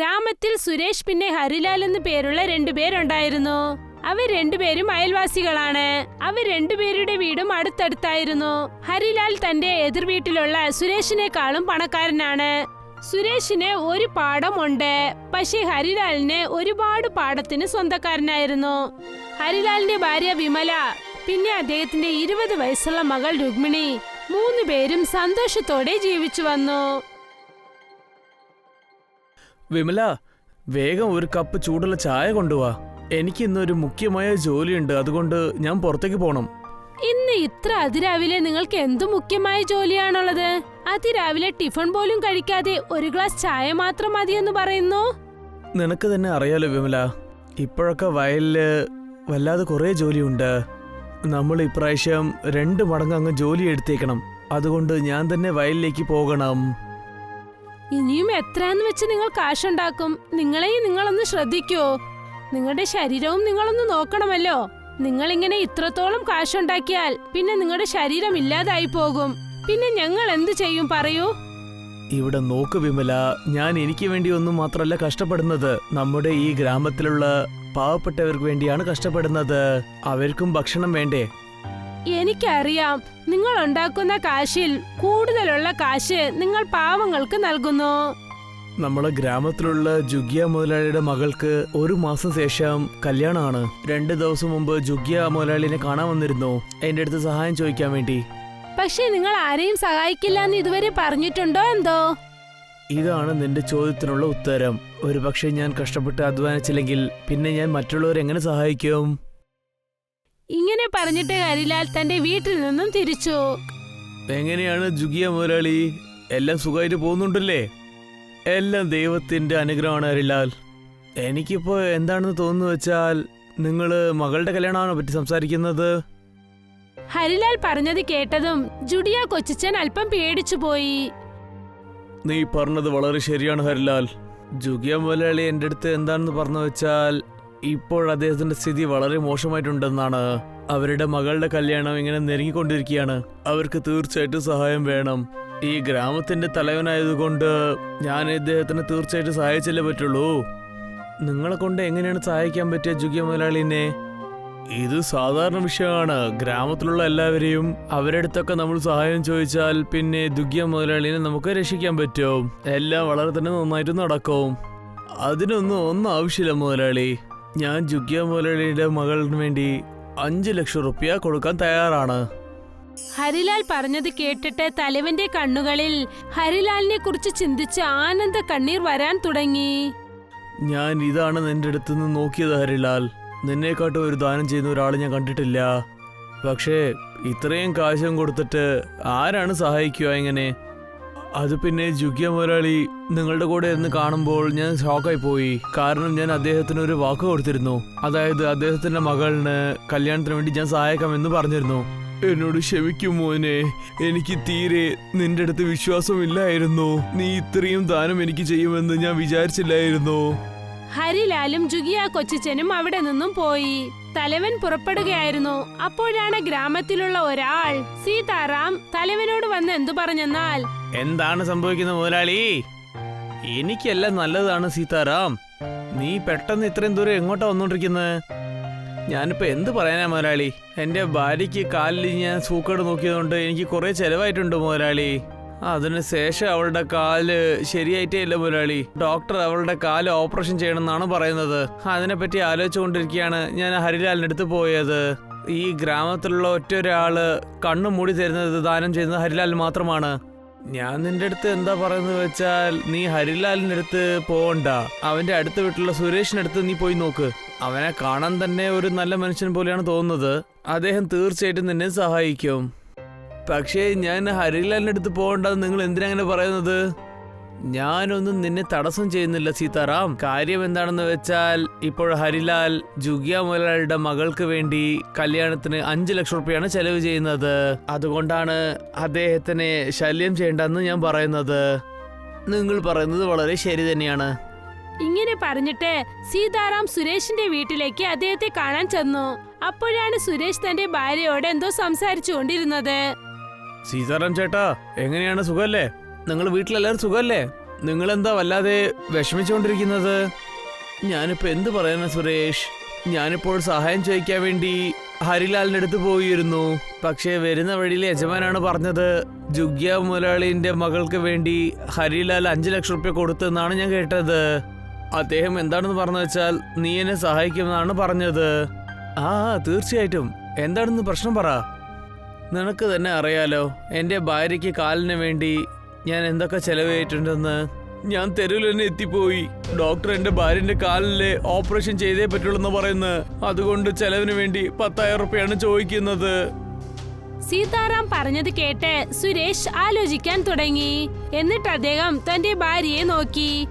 ഗ്രാമത്തിൽ സുരേഷ് പിന്നെ ഹരിലാൽ എന്ന് പേരുള്ള രണ്ടുപേരുണ്ടായിരുന്നു അവർ രണ്ടുപേരും അയൽവാസികളാണ്. അവർ രണ്ടുപേരുടെ വീടും അടുത്തടുത്തായിരുന്നു. ഹരിലാൽ തന്റെ എതിർ വീട്ടിലുള്ള സുരേഷിനേക്കാളും പണക്കാരനാണ്. സുരേഷിന് ഒരു പാടമുണ്ട് പക്ഷേ ഹരിലാലിന് ഒരുപാട് പാടത്തിന് സ്വന്തക്കാരനായിരുന്നു. ഹരിലാലിന്റെ ഭാര്യ വിമല പിന്നെ അദ്ദേഹത്തിന്റെ ഇരുപത് വയസ്സുള്ള മകൾ രുക്മിണി മൂന്നുപേരും സന്തോഷത്തോടെ ജീവിച്ചു വന്നു. വിമല വേഗം ഒരു കപ്പ് ചൂടുള്ള ചായ കൊണ്ടുവാ. എനിക്ക് ഇന്ന് ഒരു മുഖ്യമായ ജോലിയുണ്ട് അതുകൊണ്ട് ഞാൻ പുറത്തേക്ക് പോണം. ഇന്ന് ഇത്ര അതിരാവിലെ നിങ്ങൾക്ക് എന്തു മുഖ്യമായ ജോലിയാണുള്ളത്? അതിരാവിലെ ടിഫിൻ പോലും കഴിക്കാതെ ഒരു ഗ്ലാസ് ചായ മാത്രം മതിയെന്ന് പറയുന്നു? നിനക്ക് തന്നെ അറിയാലോ വിമല ഇപ്പോഴൊക്കെ വയലിൽ വല്ലാതെ കുറേ ജോലിയുണ്ട്. നമ്മൾ ഇപ്രാവശ്യം രണ്ട് മടങ്ങ് അങ്ങ് ജോലി എടുത്തേക്കണം. അതുകൊണ്ട് ഞാൻ തന്നെ വയലിലേക്ക് പോകണം. ഇനിയും എത്രയെന്ന് വെച്ച് നിങ്ങൾ കാശുണ്ടാക്കും? നിങ്ങളെയും നിങ്ങളൊന്ന് ശ്രദ്ധിക്കോ. നിങ്ങളുടെ ശരീരവും നിങ്ങളൊന്ന് നോക്കണമല്ലോ. നിങ്ങൾ ഇങ്ങനെ ഇത്രത്തോളം കാശുണ്ടാക്കിയാൽ പിന്നെ നിങ്ങളുടെ ശരീരം ഇല്ലാതായി പോകും. പിന്നെ ഞങ്ങൾ എന്ത് ചെയ്യും പറയൂ? ഇവിടെ നോക്ക് വിമല ഞാൻ എനിക്ക് വേണ്ടി ഒന്നും മാത്രമല്ല കഷ്ടപ്പെടുന്നത്. നമ്മുടെ ഈ ഗ്രാമത്തിലുള്ള പാവപ്പെട്ടവർക്ക് വേണ്ടിയാണ് കഷ്ടപ്പെടുന്നത്. അവർക്കും ഭക്ഷണം വേണ്ടേ? എനിക്കറിയാം നിങ്ങൾ ഉണ്ടാക്കുന്ന കാശിൽ കൂടുതലുള്ള കാശ് നിങ്ങൾ പാവങ്ങൾക്ക് നൽകുന്നു. നമ്മളെ ഗ്രാമത്തിലുള്ള ജുഗിയ മുതലാളിയുടെ മകൾക്ക് ഒരു മാസം ശേഷം കല്യാണമാണ്. രണ്ട് ദിവസം മുമ്പ് ജുഗിയ മുതലാളിനെ കാണാൻ വന്നിരുന്നു. എന്റെ അടുത്ത് സഹായം ചോദിക്കാൻ വേണ്ടി. പക്ഷേ നിങ്ങൾ ആരെയും സഹായിക്കില്ല എന്ന് ഇതുവരെ പറഞ്ഞിട്ടുണ്ടോ എന്തോ? ഇതാണ് നിന്റെ ചോദ്യത്തിനുള്ള ഉത്തരം. ഒരുപക്ഷെ ഞാൻ കഷ്ടപ്പെട്ട് അധ്വാനിച്ചില്ലെങ്കിൽ പിന്നെ ഞാൻ മറ്റുള്ളവരെ എങ്ങനെ സഹായിക്കും? ഇങ്ങനെ പറഞ്ഞിട്ട് ഹരിലാൽ തന്റെ വീട്ടിൽ നിന്നും തിരിച്ചു. എങ്ങനെയാണ് ജുഗിയ മുതലാളി എല്ലാം സുഖമായിട്ട് പോകുന്നുണ്ടല്ലേ? എല്ലാം ദൈവത്തിന്റെ അനുഗ്രഹമാണ് ഹരിലാൽ എനിക്കിപ്പോ എന്താണെന്ന് തോന്നുന്നു വെച്ചാൽ നിങ്ങൾ മകളുടെ കല്യാണമാണോ പറ്റി സംസാരിക്കുന്നത്? ഹരിലാൽ പറഞ്ഞത് കേട്ടതും ജുഡിയ കൊച്ചിച്ചൻ അല്പം പേടിച്ചു പോയി. നീ പറഞ്ഞത് വളരെ ശരിയാണ് ഹരിലാൽ. ജുഗിയ മുതലാളി എന്റെ അടുത്ത് എന്താണെന്ന് പറഞ്ഞു വെച്ചാൽ ഇപ്പോൾ അദ്ദേഹത്തിന്റെ സ്ഥിതി വളരെ മോശമായിട്ടുണ്ടെന്നാണ്. അവരുടെ മകളുടെ കല്യാണം ഇങ്ങനെ നെരുങ്ങിക്കൊണ്ടിരിക്കുകയാണ്. അവർക്ക് തീർച്ചയായിട്ടും സഹായം വേണം. ഈ ഗ്രാമത്തിന്റെ തലവനായതുകൊണ്ട് ഞാൻ ഇദ്ദേഹത്തിന് തീർച്ചയായിട്ടും സഹായിച്ചല്ലേ പറ്റുള്ളൂ? നിങ്ങളെ കൊണ്ട് എങ്ങനെയാണ് സഹായിക്കാൻ പറ്റിയ ജുഗിയ മുതലാളിനെ? ഇത് സാധാരണ വിഷയമാണ്. ഗ്രാമത്തിലുള്ള എല്ലാവരെയും അവരുടെ നമ്മൾ സഹായം ചോദിച്ചാൽ പിന്നെ ദുഗ്യ മുതലാളിനെ നമുക്ക് രക്ഷിക്കാൻ പറ്റും. എല്ലാം വളരെ തന്നെ നന്നായിട്ട് നടക്കും. അതിനൊന്നും ഒന്നും ആവശ്യമില്ല മുതലാളി. ഞാൻ ജുഗ്യ മുരളിയുടെ മകളിന് വേണ്ടി അഞ്ച് ലക്ഷം റുപ്യ കൊടുക്കാൻ തയ്യാറാണ്. ഹരിലാൽ പറഞ്ഞത് കേട്ടിട്ട് തലവന്റെ കണ്ണുകളിൽ ഹരിലാലിനെ കുറിച്ച് ചിന്തിച്ച് ആനന്ദ കണ്ണീർ വരാൻ തുടങ്ങി. ഞാൻ ഇതാണ് നിന്റെ അടുത്ത് നിന്ന് നോക്കിയത് ഹരിലാൽ. നിന്നെക്കാട്ടും ഒരു ദാനം ചെയ്യുന്ന ഒരാളെ ഞാൻ കണ്ടിട്ടില്ല. പക്ഷേ ഇത്രയും കാശം കൊടുത്തിട്ട് ആരാണ് സഹായിക്കുക ഇങ്ങനെ? അത് പിന്നെ ജുഗ്യ മുതലാളി നിങ്ങളുടെ കൂടെ എന്ന് കാണുമ്പോൾ ഞാൻ ഷോക്കായി പോയി കാരണം ഞാൻ അദ്ദേഹത്തിന് ഒരു വാക്ക് കൊടുത്തിരുന്നു. അതായത് അദ്ദേഹത്തിന്റെ മകളിന് കല്യാണത്തിന് വേണ്ടി ഞാൻ സഹായിക്കാമെന്ന് പറഞ്ഞിരുന്നു. എന്നോട് ക്ഷമിക്കും മോനെ. എനിക്ക് തീരെ നിന്റെ അടുത്ത് വിശ്വാസമില്ലായിരുന്നു. നീ ഇത്രയും ദാനം എനിക്ക് ചെയ്യുമെന്ന് ഞാൻ വിചാരിച്ചില്ലായിരുന്നു. ഹരിലാലും ജുഗിയ കൊച്ചിച്ചനും അവിടെ നിന്നും പോയി. തലവൻ പുറപ്പെടുകയായിരുന്നു. അപ്പോഴാണ് ഗ്രാമത്തിലുള്ള ഒരാൾ സീതാറാം തലവനോട് വന്ന് എന്തു പറഞ്ഞെന്നാൽ എന്താണ് സംഭവിക്കുന്നത് മുതലാളി? എനിക്കെല്ലാം നല്ലതാണ് സീതാറാം. നീ പെട്ടെന്ന് ഇത്രയും ദൂരം എങ്ങോട്ടാ വന്നോണ്ടിരിക്കുന്നത് ഞാനിപ്പോ എന്ത് പറയാനാ മുതലാളി? എന്റെ ഭാര്യയ്ക്ക് കാലിൽ ഞാൻ സൂക്കേട് നോക്കിയതുകൊണ്ട് എനിക്ക് കുറേ ചിലവായിട്ടുണ്ട് മുതലാളി. അതിന് ശേഷം അവളുടെ കാൽ ശരിയായിട്ടേ ഇല്ല മുതലാളി. ഡോക്ടർ അവളുടെ കാൽ ഓപ്പറേഷൻ ചെയ്യണമെന്നാണ് പറയുന്നത്. അതിനെപ്പറ്റി ആലോചിച്ചുകൊണ്ടിരിക്കുകയാണ് ഞാൻ ഹരിലാലിന്റെ അടുത്ത് പോയത്. ഈ ഗ്രാമത്തിലുള്ള ഒറ്റ ഒരാൾ കണ്ണു മൂടി തരുന്നത് ദാനം ചെയ്യുന്നത് ഹരിലാൽ മാത്രമാണ്. ഞാൻ നിന്റെ അടുത്ത് എന്താ പറയുന്നത് വെച്ചാൽ നീ ഹരിലാലിന്റെ അടുത്ത് പോകണ്ട അവന്റെ അടുത്ത വീട്ടിലുള്ള സുരേഷിന്റെ അടുത്ത് നീ പോയി നോക്ക്. അവനെ കാണാൻ തന്നെ ഒരു നല്ല മനുഷ്യൻ പോലെയാണ് തോന്നുന്നത്. അദ്ദേഹം തീർച്ചയായിട്ടും നിന്നെ സഹായിക്കും. പക്ഷേ ഞാൻ ഹരിലാലിന്റെ അടുത്ത് പോകണ്ടെന്ന് നിങ്ങൾ എന്തിനാ അങ്ങനെ പറയുന്നത്? ഞാനൊന്നും നിന്നെ തടസ്സം ചെയ്യുന്നില്ല സീതാറാം. കാര്യം എന്താണെന്ന് വെച്ചാൽ ഇപ്പോൾ ഹരിലാൽ ജുഗിയ മുതലാളിയുടെ മകൾക്ക് വേണ്ടി കല്യാണത്തിന് അഞ്ചു ലക്ഷം റുപ്യാണ് ചെലവ് ചെയ്യുന്നത്. അതുകൊണ്ടാണ് അദ്ദേഹത്തിനെ ശല്യം ചെയ്യേണ്ടെന്ന് ഞാൻ പറയുന്നത്. നിങ്ങൾ പറയുന്നത് വളരെ ശരി തന്നെയാണ്. ഇങ്ങനെ പറഞ്ഞിട്ട് സീതാറാം സുരേഷിന്റെ വീട്ടിലേക്ക് അദ്ദേഹത്തെ കാണാൻ ചെന്നു. അപ്പോഴാണ് സുരേഷ് തന്റെ ഭാര്യയോട് എന്തോ സംസാരിച്ചു കൊണ്ടിരുന്നത് സീതാറാം ചേട്ടാ എങ്ങനെയാണ് സുഖല്ലേ? നിങ്ങൾ വീട്ടിലെല്ലാവരും സുഖല്ലേ നിങ്ങളെന്താ വല്ലാതെ വിഷമിച്ചുകൊണ്ടിരിക്കുന്നത്? ഞാനിപ്പോ എന്ത് പറയാനാ സുരേഷ്? ഞാനിപ്പോൾ സഹായം ചോദിക്കാൻ വേണ്ടി ഹരിലാലിന്റെ അടുത്ത് പോയിരുന്നു. പക്ഷേ വരുന്ന വഴിയിൽ യജമാനാണ് പറഞ്ഞത് ജുഗ്യ മുതലാളിന്റെ മകൾക്ക് വേണ്ടി ഹരിലാൽ അഞ്ചു ലക്ഷം റുപ്യ കൊടുത്തെന്നാണ് ഞാൻ കേട്ടത്. അദ്ദേഹം എന്താണെന്ന് പറഞ്ഞു വെച്ചാൽ നീ എന്നെ സഹായിക്കുമെന്നാണ് പറഞ്ഞത്. ആ തീർച്ചയായിട്ടും. എന്താണെന്ന് പ്രശ്നം പറ. നിനക്ക് തന്നെ അറിയാലോ എന്റെ ഭാര്യയ്ക്ക് കാലിന് വേണ്ടി ഞാൻ എന്തൊക്കെ ചെലവേറ്റിട്ടുണ്ടെന്ന്? ഞാൻ തെരുവിൽ തന്നെ എത്തിപ്പോയി. ഡോക്ടർ എന്റെ ഭാര്യന്റെ കാലിലെ ഓപ്പറേഷൻ ചെയ്തേ പറ്റുള്ളൂ പറയുന്നത് അതുകൊണ്ട് ചെലവിന് വേണ്ടി പത്തായിരം റുപ്യാണ് ചോദിക്കുന്നത്. സീതാറാം പറഞ്ഞത് കേട്ട് സുരേഷ് ആലോചിക്കാൻ തുടങ്ങി. എന്നിട്ട് അദ്ദേഹം തന്റെ ഭാര്യയെ നോക്കി.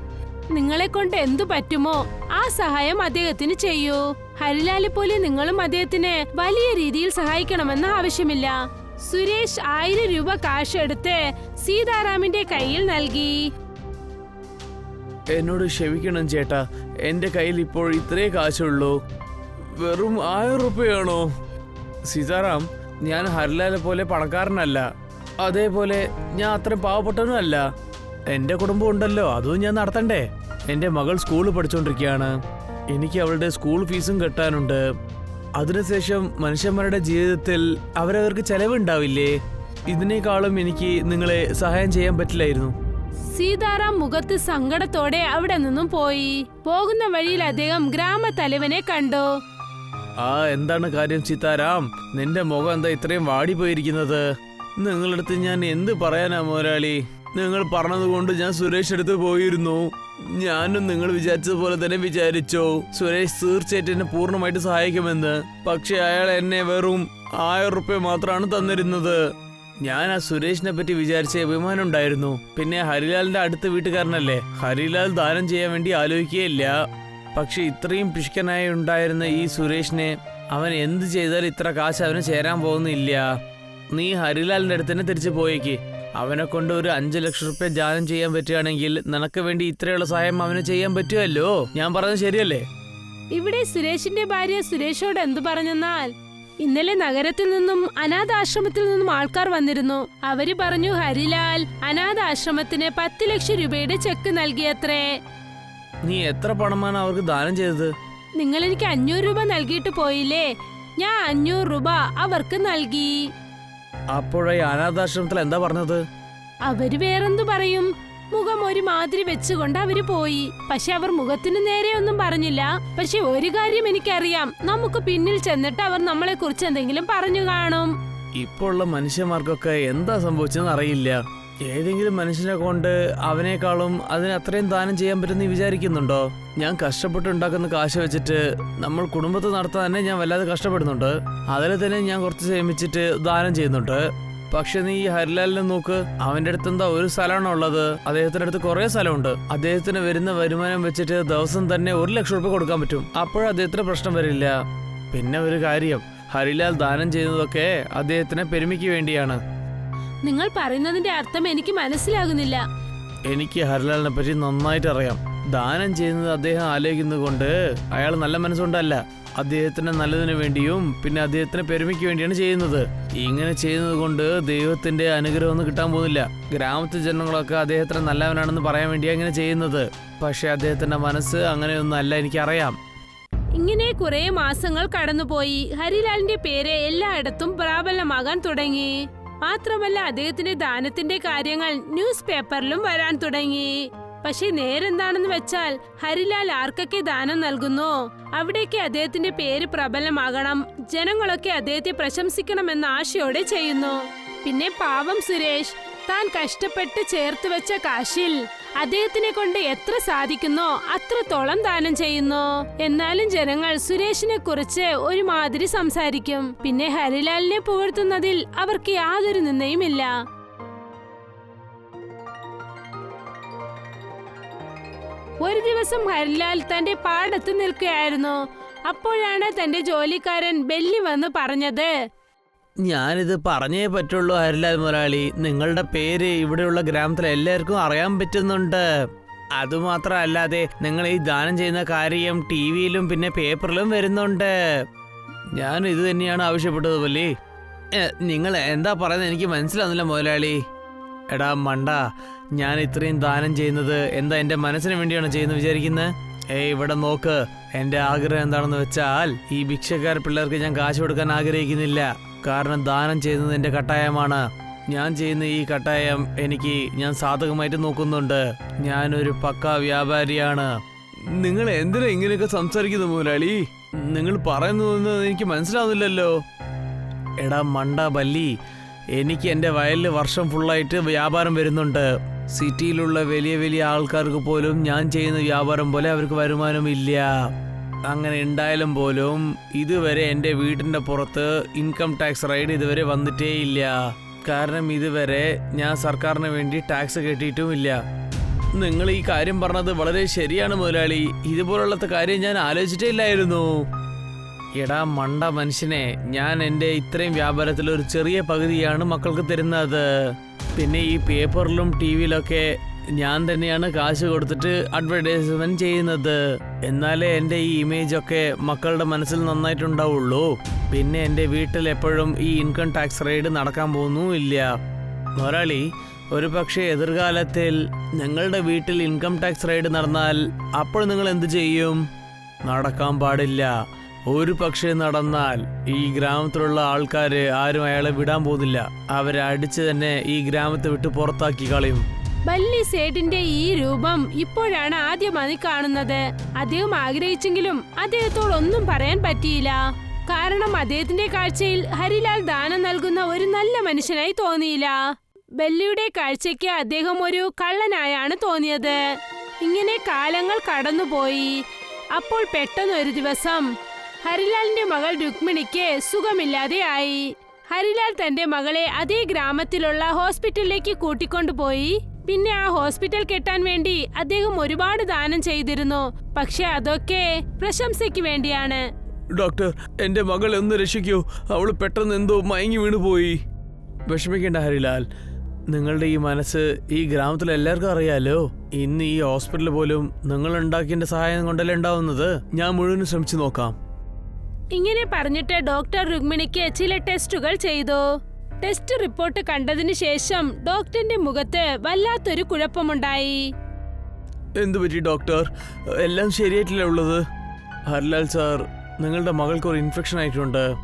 നിങ്ങളെ കൊണ്ട് എന്തു പറ്റുമോ ആ സഹായം അദ്ദേഹത്തിന് ചെയ്യൂ. ഹരിലാലെ പോലെ നിങ്ങളും അദ്ദേഹത്തിന് വലിയ രീതിയിൽ സഹായിക്കണമെന്ന് ആവശ്യമില്ല. സുരേഷ് ആയിരം രൂപ കാശ് എടുത്ത് സീതാറാമിന്റെ കയ്യിൽ നൽകി. എന്നോട് ക്ഷമിക്കണം ചേട്ടാ. എന്റെ കയ്യിൽ ഇപ്പോൾ ഇത്രേ കാശുള്ളൂ. വെറും ആയിരം റുപ്യയാണോ സീതാറാം ഞാൻ ഹരിലാലെ പോലെ പണക്കാരനല്ല. അതേപോലെ ഞാൻ അത്ര പാവപ്പെട്ടവനും അല്ല എന്റെ കുടുംബം ഉണ്ടല്ലോ അതും ഞാൻ നടത്തണ്ടേ? എന്റെ മകൾ സ്കൂളിൽ പഠിച്ചുകൊണ്ടിരിക്കുകയാണ് എനിക്ക് അവളുടെ സ്കൂൾ ഫീസും കെട്ടാനുണ്ട്. അതിനുശേഷം മനുഷ്യന്മാരുടെ ജീവിതത്തിൽ അവരവർക്ക് ചെലവുണ്ടാവില്ലേ? ഇതിനേക്കാളും എനിക്ക് നിങ്ങളെ സഹായം ചെയ്യാൻ പറ്റില്ലായിരുന്നു. സീതാറാം മുഖത്ത് സങ്കടത്തോടെ അവിടെ നിന്നും പോയി. പോകുന്ന വഴിയിൽ അദ്ദേഹം ഗ്രാമത്തലവനെ കണ്ടു. ആ എന്താണ് കാര്യം സീതാറാം? നിന്റെ മുഖം എന്താ ഇത്രയും വാടിപ്പോയിരിക്കുന്നത്? നിങ്ങളടുത്ത് ഞാൻ എന്ത് പറയാനാ മുതലാളി നിങ്ങൾ പറഞ്ഞതുകൊണ്ട് ഞാൻ സുരേഷ് അടുത്ത് പോയിരുന്നു. ഞാനും നിങ്ങൾ വിചാരിച്ചതുപോലെ തന്നെ വിചാരിച്ചോ. സുരേഷ് തീർച്ചയായിട്ടും എന്നെ പൂർണമായിട്ട് സഹായിക്കുമെന്ന്. പക്ഷെ അയാൾ എന്നെ വെറും ആയിരം റുപ്യ മാത്രമാണ് തന്നിരുന്നത്. ഞാൻ ആ സുരേഷിനെ പറ്റി വിചാരിച്ച അഭിമാനം ഉണ്ടായിരുന്നു. പിന്നെ ഹരിലാലിന്റെ അടുത്ത വീട്ടുകാരനല്ലേ? ഹരിലാൽ ദാനം ചെയ്യാൻ വേണ്ടി ആലോചിക്കുകയില്ല. പക്ഷെ ഇത്രയും പിഷ്കനായി ഉണ്ടായിരുന്ന ഈ സുരേഷിനെ അവൻ എന്ത് ചെയ്താൽ ഇത്ര കാശ് അവന് ചേരാൻ പോകുന്നില്ല. നീ ഹരിലാലിന്റെ അടുത്ത് തന്നെ തിരിച്ചു പോയേക്ക്. അവനെ കൊണ്ട് ഒരു അഞ്ചു ലക്ഷം റുപ്യ ദാനം ചെയ്യാൻ പറ്റുകയാണെങ്കിൽ നിനക്ക് വേണ്ടി ഇത്രയുള്ള സഹായം അവന് ചെയ്യാൻ പറ്റുമല്ലോ? ഞാൻ പറഞ്ഞത് ശരിയല്ലേ? ഇവിടെ സുരേഷിന്റെ ഭാര്യ സുരേഷോട് എന്തു പറഞ്ഞെന്നാൽ ഇന്നലെ നഗരത്തിൽ നിന്നും അനാഥാശ്രമത്തിൽ നിന്നും ആൾക്കാർ വന്നിരുന്നു. അവർ പറഞ്ഞു ഹരിലാൽ അനാഥാശ്രമത്തിന് പത്ത് ലക്ഷം രൂപയുടെ ചെക്ക് നൽകിയത്രേ. നീ എത്ര പണമാണ് അവർക്ക് ദാനം ചെയ്തത്? നിങ്ങൾ എനിക്ക് അഞ്ഞൂറ് രൂപ നൽകിയിട്ട് പോയില്ലേ? ഞാൻ അഞ്ഞൂറ് രൂപ അവർക്ക് നൽകി. അപ്പോഴേ അനാഥാശ്രമത്തിൽ എന്താ പറഞ്ഞത്? അവർ വേറെന്തു പറയും? മുഖം ഒരു മാതിരി വെച്ചുകൊണ്ട് അവർ പോയി. പക്ഷെ അവർ മുഖത്തിന് നേരെ ഒന്നും പറഞ്ഞില്ല. പക്ഷെ ഒരു കാര്യം എനിക്കറിയാം. നമുക്ക് പിന്നിൽ ചെന്നിട്ട് അവർ നമ്മളെ കുറിച്ച് എന്തെങ്കിലും പറഞ്ഞു കാണും. ഇപ്പോൾ ഉള്ള മനുഷ്യന്മാർക്കൊക്കെ എന്താ സംഭവിച്ചെന്ന് അറിയില്ല. ഏതെങ്കിലും മനുഷ്യനെ കൊണ്ട് അവനേക്കാളും അതിന് അത്രയും ദാനം ചെയ്യാൻ പറ്റുമെന്ന് നീ വിചാരിക്കുന്നുണ്ടോ? ഞാൻ കഷ്ടപ്പെട്ട് ഉണ്ടാക്കുന്ന കാശ് വെച്ചിട്ട് നമ്മൾ കുടുംബത്തെ നടത്താൻ തന്നെ ഞാൻ വല്ലാതെ കഷ്ടപ്പെടുന്നുണ്ട്. അതിൽ തന്നെ ഞാൻ കുറച്ച് സേമിച്ചിട്ട് ദാനം ചെയ്യുന്നുണ്ട്. പക്ഷെ നീ ഈ ഹരിലാലിനെ നോക്ക്. അവന്റെ അടുത്ത് എന്താ ഒരു സ്ഥലമാണോ ഉള്ളത്? അദ്ദേഹത്തിന്റെ അടുത്ത് കുറെ സ്ഥലമുണ്ട്. അദ്ദേഹത്തിന് വരുന്ന വരുമാനം വെച്ചിട്ട് ദിവസം തന്നെ ഒരു ലക്ഷം രൂപ കൊടുക്കാൻ പറ്റും. അപ്പോഴും അദ്ദേഹത്തിന് പ്രശ്നം വരില്ല. പിന്നെ ഒരു കാര്യം. ഹരിലാൽ ദാനം ചെയ്യുന്നതൊക്കെ അദ്ദേഹത്തിന് പെരുമയ്ക്ക് വേണ്ടിയാണ്. നിങ്ങൾ പറയുന്നതിന്റെ അർത്ഥം എനിക്ക് മനസ്സിലാകുന്നില്ല. എനിക്ക് ഹരിലാലിനെ പറ്റി നന്നായിട്ട് അറിയാം ദാനം ചെയ്യുന്നത് അദ്ദേഹം ആലോചിക്കുന്നത് കൊണ്ട് അയാൾ നല്ല മനസ്സുണ്ടല്ല അദ്ദേഹത്തിന് നല്ലതിനു വേണ്ടിയും പിന്നെ അദ്ദേഹത്തിന് പെരുമയ്ക്ക് വേണ്ടിയാണ് ചെയ്യുന്നത്. ഇങ്ങനെ ചെയ്യുന്നത് കൊണ്ട് ദൈവത്തിന്റെ അനുഗ്രഹമൊന്നും കിട്ടാൻ പോകുന്നില്ല. ഗ്രാമത്തിലെ ജനങ്ങളൊക്കെ അദ്ദേഹത്തിന് നല്ലവനാണെന്ന് പറയാൻ വേണ്ടിയാണ് ഇങ്ങനെ ചെയ്യുന്നത്. പക്ഷെ അദ്ദേഹത്തിന്റെ മനസ്സ് അങ്ങനെയൊന്നും അല്ല എനിക്കറിയാം. ഇങ്ങനെ കുറെ മാസങ്ങൾ കടന്നുപോയി. ഹരിലാലിന്റെ പേര് എല്ലായിടത്തും പ്രാബല്യമാകാൻ തുടങ്ങി. മാത്രമല്ല അദ്ദേഹത്തിന്റെ ദാനത്തിന്റെ കാര്യങ്ങൾ ന്യൂസ് പേപ്പറിലും വരാൻ തുടങ്ങി. പക്ഷെ നേരെന്താണെന്ന് വെച്ചാൽ ഹരിലാൽ ആർക്കൊക്കെ ദാനം നൽകുന്നു? അവിടേക്ക് അദ്ദേഹത്തിന്റെ പേര് പ്രബലമാകണം. ജനങ്ങളൊക്കെ അദ്ദേഹത്തെ പ്രശംസിക്കണമെന്ന ആശയോടെ ചെയ്യുന്നു. പിന്നെ പാവം സുരേഷ് താൻ കഷ്ടപ്പെട്ട് ചേർത്ത് വെച്ച കാശിൽ അദ്ദേഹത്തിനെ കൊണ്ട് എത്ര സാധിക്കുന്നോ അത്രത്തോളം ദാനം ചെയ്യുന്നു. എന്നാലും ജനങ്ങൾ സുരേഷിനെ കുറിച്ച് ഒരുമാതിരി സംസാരിക്കും. പിന്നെ ഹരിലാലിനെ പുകഴ്ത്തുന്നതിൽ അവർക്ക് യാതൊരു നിന്നയുമില്ല ഒരു ദിവസം ഹരിലാൽ തന്റെ പാടത്ത് നിൽക്കുകയായിരുന്നു. അപ്പോഴാണ് തന്റെ ജോലിക്കാരൻ ബെല്ലി വന്ന് പറഞ്ഞത് ഞാനിത് പറഞ്ഞേ പറ്റുള്ളൂ ഹരിലാൽ മുതലാളി നിങ്ങളുടെ പേര് ഇവിടെയുള്ള ഗ്രാമത്തിലെ എല്ലാവർക്കും അറിയാൻ പറ്റുന്നുണ്ട്. അതുമാത്രമല്ലാതെ നിങ്ങൾ ഈ ദാനം ചെയ്യുന്ന കാര്യം ടി വിയിലും പിന്നെ പേപ്പറിലും വരുന്നുണ്ട്. ഞാൻ ഇത് തന്നെയാണ് ആവശ്യപ്പെട്ടത് പോലെ നിങ്ങൾ എന്താ പറയുന്നത് എനിക്ക് മനസ്സിലാവുന്നില്ല മുതലാളി എടാ മണ്ട ഞാൻ ഇത്രയും ദാനം ചെയ്യുന്നത് എന്താ എന്റെ മനസ്സിന് വേണ്ടിയാണ് ചെയ്യുന്നത് വിചാരിക്കുന്നത് ഏയ് ഇവിടെ നോക്ക് എന്റെ ആഗ്രഹം എന്താണെന്ന് വെച്ചാൽ ഈ ഭിക്ഷക്കാർ പിള്ളേർക്ക് ഞാൻ കാശ് കൊടുക്കാൻ ആഗ്രഹിക്കുന്നില്ല. കാരണം ദാനം ചെയ്യുന്നത് എന്റെ കട്ടായമാണ്. ഞാൻ ചെയ്യുന്ന ഈ കട്ടായം എനിക്ക് ഞാൻ സാധകമായിട്ട് നോക്കുന്നുണ്ട്. ഞാനൊരു പക്ക വ്യാപാരിയാണ്. നിങ്ങൾ എന്തിനാ ഇങ്ങനെയൊക്കെ സംസാരിക്കുന്നു മുതലാളി? നിങ്ങൾ പറയുന്നതെന്ന് എനിക്ക് മനസ്സിലാവുന്നില്ലല്ലോ. എടാ മണ്ട ബല്ലി എനിക്ക് എന്റെ വയലിൽ വർഷം ഫുള്ളായിട്ട് വ്യാപാരം വരുന്നുണ്ട്. സിറ്റിയിലുള്ള വലിയ വലിയ ആൾക്കാർക്ക് പോലും ഞാൻ ചെയ്യുന്ന വ്യാപാരം പോലെ അവർക്ക് വരുമാനമില്ല. അങ്ങനെ ഉണ്ടായാലും പോലും ഇതുവരെ എന്റെ വീടിന്റെ പുറത്ത് ഇൻകം ടാക്സ് റൈഡ് ഇതുവരെ വന്നിട്ടേ ഇല്ല കാരണം ഇതുവരെ ഞാൻ സർക്കാരിന് വേണ്ടി ടാക്സ് കെട്ടിയിട്ടുമില്ല. നിങ്ങൾ ഈ കാര്യം പറഞ്ഞത് വളരെ ശരിയാണ് മുതലാളി. ഇതുപോലുള്ള കാര്യം ഞാൻ ആലോചിച്ചിട്ടേ ഇല്ലായിരുന്നു എടാ മണ്ട മനുഷ്യനെ ഞാൻ എന്റെ ഇത്രയും വ്യാപാരത്തിൽ ഒരു ചെറിയ പകുതിയാണ് മക്കൾക്ക് തരുന്നത്. പിന്നെ ഈ പേപ്പറിലും ടി വിയിലൊക്കെ ഞാൻ തന്നെയാണ് കാശ് കൊടുത്തിട്ട് അഡ്വർടൈസ്മെന്റ് ചെയ്യുന്നത്. എന്നാലേ എന്റെ ഈ ഇമേജ് ഒക്കെ മക്കളുടെ മനസ്സിൽ നന്നായിട്ടുണ്ടാവുള്ളൂ. പിന്നെ എന്റെ വീട്ടിൽ എപ്പോഴും ഈ ഇൻകം ടാക്സ് റെയ്ഡ് നടക്കാൻ പോകുന്നുമില്ല മുതലാളി ഒരു പക്ഷേ എതിർകാലത്തിൽ ഞങ്ങളുടെ വീട്ടിൽ ഇൻകം ടാക്സ് റെയ്ഡ് നടന്നാൽ അപ്പോൾ നിങ്ങൾ എന്ത് ചെയ്യും? നടക്കാൻ പാടില്ല. ഒരു പക്ഷേ നടന്നാൽ ഈ ഗ്രാമത്തിലുള്ള ആൾക്കാര് ആരും അയാളെ വിടാൻ പോകുന്നില്ല. അവരെ അടിച്ച് തന്നെ ഈ ഗ്രാമത്തെ വിട്ട് പുറത്താക്കി കളയും. ബല്ലി സേഠിന്റെ ഈ രൂപം ഇപ്പോഴാണ് ആദ്യമായി കാണുന്നത്. അദ്ദേഹം ആഗ്രഹിച്ചെങ്കിലും അദ്ദേഹത്തോട് ഒന്നും പറയാൻ പറ്റിയില്ല. കാരണം അദ്ദേഹത്തിന്റെ കാഴ്ചയിൽ ഹരിലാൽ ദാനം നൽകുന്ന ഒരു നല്ല മനുഷ്യനായി തോന്നിയില്ല. ബല്ലിയുടെ കാഴ്ചയ്ക്ക് അദ്ദേഹം ഒരു കള്ളനായാണ് തോന്നിയത്. ഇങ്ങനെ കാലങ്ങൾ കടന്നുപോയി. അപ്പോൾ പെട്ടെന്ന് ഒരു ദിവസം ഹരിലാലിന്റെ മകൾ രുക്മിണിക്ക് സുഖമില്ലാതെയായി ഹരിലാൽ തന്റെ മകളെ അതേ ഗ്രാമത്തിലുള്ള ഹോസ്പിറ്റലിലേക്ക് കൂട്ടിക്കൊണ്ടുപോയി. പിന്നെ ആ ഹോസ്പിറ്റൽ കെട്ടാൻ വേണ്ടി അദ്ദേഹം ഒരുപാട് ദാനം ചെയ്തിരുന്നു. പക്ഷെ അതൊക്കെ പ്രശംസയ്ക്ക് വേണ്ടിയാണ്. ഡോക്ടർ എന്റെ മകൾ ഒന്ന് രക്ഷിക്കൂ. അവൾ പെട്ടെന്ന് എന്തോ മയങ്ങി വീണുപോയി. വിഷമിക്കേണ്ട ഹരിലാൽ നിങ്ങളുടെ ഈ മനസ്സ് ഈ ഗ്രാമത്തിലെ എല്ലാവർക്കും അറിയാലോ. ഇന്ന് ഈ ഹോസ്പിറ്റൽ പോലും നിങ്ങൾ ഉണ്ടാക്കിയതിന്റെ സഹായം കൊണ്ടല്ലേ ഉണ്ടാവുന്നത്? ഞാൻ മുഴുവനും ശ്രമിച്ചു നോക്കാം. ഇങ്ങനെ പറഞ്ഞിട്ട് ഡോക്ടർ രുക്മിണിക്ക് ചില ടെസ്റ്റുകൾ ചെയ്തു. ടെസ്റ്റ് റിപ്പോർട്ട് കണ്ടതിന് ശേഷം ഡോക്ടറിന്റെ മുഖത്ത് വല്ലാത്തൊരു കുഴപ്പമുണ്ടായി. എന്തുപറ്റി ഡോക്ടർ? എല്ലാം ശരിയായിട്ടില്ല ഉള്ളത്? ഹർലാൽ സാർ നിങ്ങളുടെ മകൾക്ക് ഒരു ഇൻഫെക്ഷൻ ആയിട്ടുണ്ട്.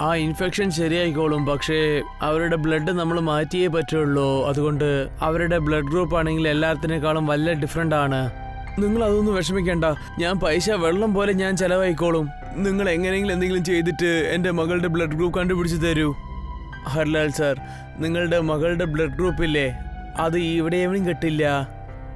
ആ ഇൻഫെക്ഷൻ ശരിയായിക്കോളും പക്ഷേ അവരുടെ ബ്ലഡ് നമ്മൾ മാറ്റിയേ പറ്റുള്ളൂ. അതുകൊണ്ട് അവരുടെ ബ്ലഡ് ഗ്രൂപ്പ് ആണെങ്കിൽ എല്ലാത്തിനേക്കാളും വല്ല ഡിഫറെന്റ് ആണ്. നിങ്ങൾ അതൊന്നും വിഷമിക്കേണ്ട. ഞാൻ പൈസ വെള്ളം പോലെ ഞാൻ ചെലവായിക്കോളും. നിങ്ങൾ എങ്ങനെയെങ്കിലും എന്തെങ്കിലും ചെയ്തിട്ട് എന്റെ മകളുടെ ബ്ലഡ് ഗ്രൂപ്പ് കണ്ടുപിടിച്ച് തരൂ. ഹർലാൽ സാർ നിങ്ങളുടെ മകളുടെ ബ്ലഡ് ഗ്രൂപ്പ് ഇല്ലേ? അത് ഇവിടെ എവിടെയും കിട്ടില്ല.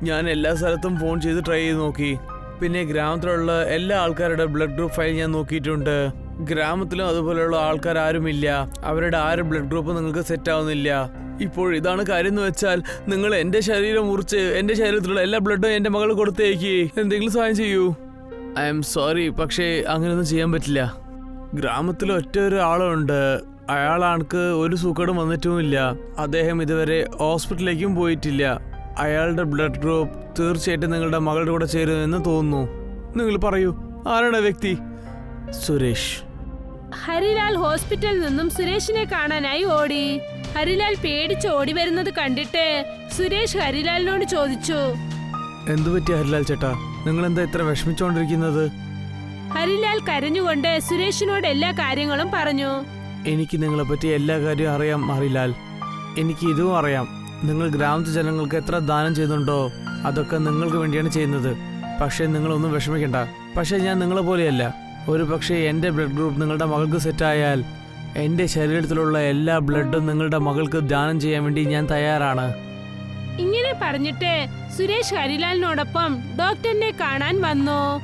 ഞാൻ എല്ലാ സ്ഥലത്തും ഫോൺ ചെയ്ത് ട്രൈ ചെയ്ത് നോക്കി. പിന്നെ ഗ്രാമത്തിലുള്ള എല്ലാ ആൾക്കാരുടെ ബ്ലഡ് ഗ്രൂപ്പ് ഫയൽ ഞാൻ നോക്കിയിട്ടുണ്ട്. ഗ്രാമത്തിലും അതുപോലെയുള്ള ആൾക്കാർ ആരുമില്ല. അവരുടെ ആരും ബ്ലഡ് ഗ്രൂപ്പ് നിങ്ങൾക്ക് സെറ്റ് ആവുന്നില്ല. ഇപ്പോൾ ഇതാണ് കാര്യം എന്ന് വെച്ചാൽ നിങ്ങൾ എന്റെ ശരീരം മുറിച്ച് എന്റെ ശരീരത്തിലുള്ള എല്ലാ ബ്ലഡും എന്റെ മകൾ കൊടുത്തേക്ക്. എന്തെങ്കിലും സഹായം ചെയ്യൂ. ഐ എം സോറി പക്ഷേ അങ്ങനെയൊന്നും ചെയ്യാൻ പറ്റില്ല. ഗ്രാമത്തിൽ ഒറ്റ ഒരു ആളുണ്ട്. അയാളാൾക്ക് ഒരു സുഖം വന്നിട്ടുമില്ല. അദ്ദേഹം ഇതുവരെ ഹോസ്പിറ്റലിലേക്കും പോയിട്ടില്ല. അയാളുടെ ബ്ലഡ് ഗ്രൂപ്പ് തീർച്ചയായിട്ടും നിങ്ങളുടെ മകളുടെ കൂടെ ചേരുമെന്ന് തോന്നുന്നു. നിങ്ങൾ പറയൂ ആരാണ് വ്യക്തി? സുരേഷ്. ഹരിലാൽ ഹോസ്പിറ്റലിൽ നിന്നും സുരേഷിനെ കാണാനായി ഓടി. ഹരിലാൽ പേടിച്ച് ഓടി വരുന്നത് കണ്ടിട്ട് സുരേഷ് ഹരിലാലിനോട് ചോദിച്ചു. എന്തു പറ്റി ഹരിലാൽ ചേട്ടാ? നിങ്ങൾ എന്താ ഇത്ര വിഷമിച്ചുകൊണ്ടിരിക്കുന്നത് ഹരിലാൽ കരഞ്ഞുകൊണ്ട് സുരേഷിനോട് എല്ലാ കാര്യങ്ങളും പറഞ്ഞു. എനിക്ക് നിങ്ങളെപ്പറ്റി എല്ലാ കാര്യവും അറിയാം മാറിലാൽ. എനിക്ക് ഇതും അറിയാം. നിങ്ങൾ ഗ്രാമത്തിലെ ജനങ്ങൾക്ക് എത്ര ദാനം ചെയ്യുന്നുണ്ടോ അതൊക്കെ നിങ്ങൾക്ക് വേണ്ടിയാണ് ചെയ്യുന്നത്. പക്ഷേ നിങ്ങളൊന്നും വിഷമിക്കണ്ട. പക്ഷേ ഞാൻ നിങ്ങളെ പോലെയല്ല. ഒരു പക്ഷേ എന്റെ ബ്ലഡ് ഗ്രൂപ്പ് നിങ്ങളുടെ മകൾക്ക് സെറ്റായാൽ എന്റെ ശരീരത്തിലുള്ള എല്ലാ ബ്ലഡും നിങ്ങളുടെ മകൾക്ക് ദാനം ചെയ്യാൻ വേണ്ടി ഞാൻ തയ്യാറാണ്. ഇങ്ങനെ പറഞ്ഞിട്ട് സുരേഷ് ഹരിലാലിനോടൊപ്പം ഡോക്ടറിനെ കാണാൻ വന്നു.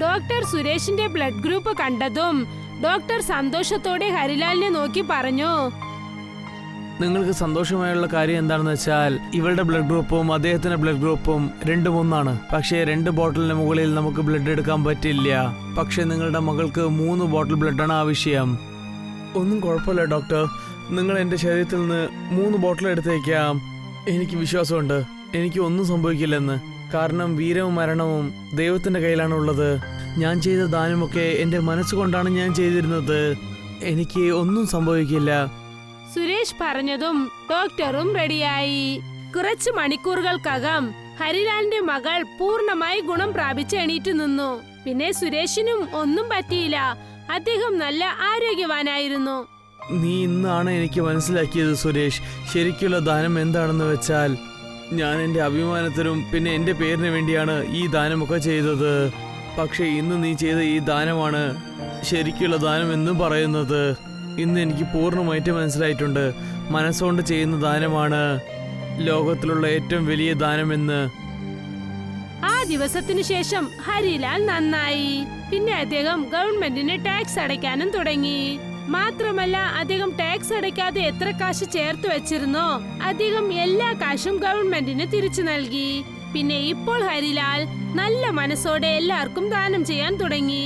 ഡോക്ടർ സുരേഷിന്റെ ബ്ലഡ് ഗ്രൂപ്പ് കണ്ടതും ഡോക്ടർ സന്തോഷത്തോടെ ഹരിലാലിനെ നോക്കി പറഞ്ഞു? നിങ്ങൾക്ക് സന്തോഷമായുള്ള കാര്യം എന്താണെന്ന് വെച്ചാൽ ഇവളുടെ ബ്ലഡ് ഗ്രൂപ്പും അദ്ദേഹത്തിന്റെ ബ്ലഡ് ഗ്രൂപ്പും രണ്ടും ഒന്നാണ്. പക്ഷേ രണ്ട് ബോട്ടിലിന് മുകളിൽ നമുക്ക് ബ്ലഡ് എടുക്കാൻ പറ്റില്ല. പക്ഷേ നിങ്ങളുടെ മകൾക്ക് മൂന്ന് ബോട്ടിൽ ബ്ലഡാണ് ആവശ്യം. ഒന്നും കുഴപ്പമില്ല ഡോക്ടർ. നിങ്ങൾ എന്റെ ശരീരത്തിൽ നിന്ന് മൂന്ന് ബോട്ടിൽ എടുത്തേക്കാം. എനിക്ക് വിശ്വാസമുണ്ട്. എനിക്ക് ഒന്നും സംഭവിക്കില്ലെന്ന്. കാരണം വീരവും മരണവും ദൈവത്തിന്റെ കയ്യിലാണ് ഉള്ളത്. ഞാൻ ചെയ്ത ദാനമൊക്കെ എന്റെ മനസ്സുകൊണ്ടാണ് ഞാൻ ചെയ്തിരുന്നത്. എനിക്ക് ഒന്നും സംഭവിക്കില്ല. സുരേഷ് പറഞ്ഞതും ഡോക്ടറും റെഡിയായി. കുറച്ച് മണിക്കൂറുകൾക്കകം ഹരിലാലിന്റെ മകൾ പൂർണമായി ഗുണം പ്രാപിച്ച് എണീറ്റ് നിന്നു. പിന്നെ സുരേഷിനും ഒന്നും പറ്റിയില്ല. അദ്ദേഹം നല്ല ആരോഗ്യവാനായിരുന്നു. നീ ഇന്നാണ് എനിക്ക് മനസ്സിലാക്കിയത് സുരേഷ്. ശരിക്കുള്ള ദാനം എന്താണെന്ന് വെച്ചാൽ ഞാൻ എന്റെ അഭിമാനത്തിനും പിന്നെ എന്റെ പേരിന് വേണ്ടിയാണ് ഈ ദാനമൊക്കെ ചെയ്തത്. പക്ഷേ ഇന്ന് നീ ചെയ്ത ഈ ദാനമാണ് ശരിക്കുള്ള ദാനം എന്ന് പറയുന്നത്. ഇന്ന് എനിക്ക് പൂർണമായിട്ട് മനസ്സിലായിട്ടുണ്ട്. മനസ്സുകൊണ്ട് ചെയ്യുന്ന ദാനമാണ് ലോകത്തിലുള്ള ഏറ്റവും വലിയ ദാനം എന്ന്. ആ ദിവസത്തിനു ശേഷം ഹരിലാൽ നന്നായി. പിന്നെ അദ്ദേഹം ഗവൺമെന്റിന് ടാക്സ് അടയ്ക്കാനും തുടങ്ങി. മാത്രമല്ല അദ്ദേഹം ടാക്സ് അടയ്ക്കാതെ എത്ര കാശ് ചേർത്ത് വെച്ചിരുന്നോ അദ്ദേഹം എല്ലാ കാശും ഗവൺമെന്റിന് തിരിച്ചു നൽകി. പിന്നെ ഇപ്പോൾ ഹരിലാൽ നല്ല മനസ്സോടെ എല്ലാവർക്കും ദാനം ചെയ്യാൻ തുടങ്ങി.